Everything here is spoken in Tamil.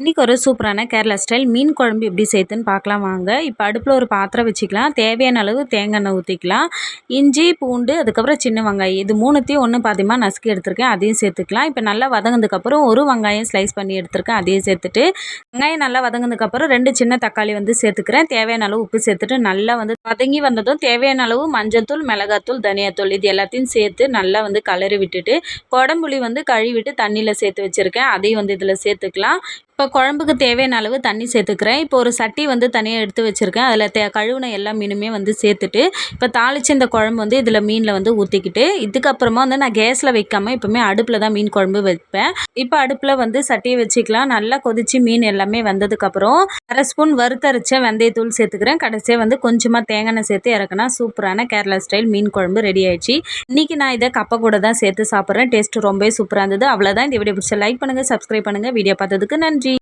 இன்றைக்கி ஒரு சூப்பரான கேரளா ஸ்டைல். மீன் குழம்பு எப்படி சேர்த்துன்னு பார்க்கலாம் வாங்க. இப்போ அடுப்பில் ஒரு பாத்திரம் வச்சுக்கலாம். தேவையான அளவு தேங்காய் எண்ணெய் ஊற்றிக்கலாம் இஞ்சி பூண்டு அதுக்கப்புறம் சின்ன வெங்காயம். இது மூணுத்தையும் ஒன்று பாத்தியமாக நசுக்கி எடுத்திருக்கேன். அதையும் சேர்த்துக்கலாம். இப்போ நல்லா வதங்கினதுக்கப்புறம் ஒரு வெங்காயம் ஸ்லைஸ் பண்ணி எடுத்திருக்கேன். அதையும் சேர்த்துட்டு வெங்காயம் நல்லா வதங்கினதுக்கப்புறம் ரெண்டு சின்ன தக்காளி வந்து சேர்த்துக்கிறேன். தேவையான அளவு உப்பு சேர்த்துட்டு நல்லா வந்து வதங்கி வந்ததும் தேவையான அளவு மஞ்சத்தூள் மிளகாத்தூள் தனியாத்தூள் இது எல்லாத்தையும் சேர்த்து நல்லா வந்து கலரி விட்டுட்டு குடம்புளி வந்து கழுவிட்டு தண்ணியில் சேர்த்து வச்சுருக்கேன். அதையும் வந்து இதில் சேர்த்துக்கலாம். இப்போ குழம்புக்கு தேவையான அளவு தண்ணி சேர்த்துக்கிறேன். இப்போ ஒரு சட்டி வந்து தனியாக எடுத்து வச்சுருக்கேன். அதில் தே கழுவின எல்லா மீனுமே வந்து சேர்த்துட்டு இப்போ தாளித்து இந்த குழம்பு வந்து இதில் மீனில் வந்து ஊற்றிக்கிட்டு இதுக்கப்புறமா வந்து நான் கேஸில் வைக்காமல் எப்போவுமே அடுப்பில் தான் மீன் குழம்பு வைப்பேன். இப்போ அடுப்பில் வந்து சட்டியை வச்சுக்கலாம். நல்லா கொதித்து மீன் எல்லாமே வந்ததுக்கப்புறம் அரை ஸ்பூன் வறுத்தரைச்ச வெந்தயத்தூள் சேர்த்துக்கிறேன். கடைசியாக வந்து கொஞ்சமாக தேங்காய் சேர்த்து இறக்குனா சூப்பரான கேரளா ஸ்டைல் மீன் குழம்பு ரெடி ஆயிடுச்சு. இன்றைக்கி நான் இதை கப்பை கூட தான் சேர்த்து சாப்பிட்றேன். டேஸ்ட்டு ரொம்பவே சூப்பராக இருந்தது. அவ்வளோதான் இந்த வீடியோ பிடிச்ச லைக் பண்ணுங்கள் சப்ஸ்கிரைப் பண்ணுங்கள் வீடியோ பார்த்ததுக்கு நன்றி.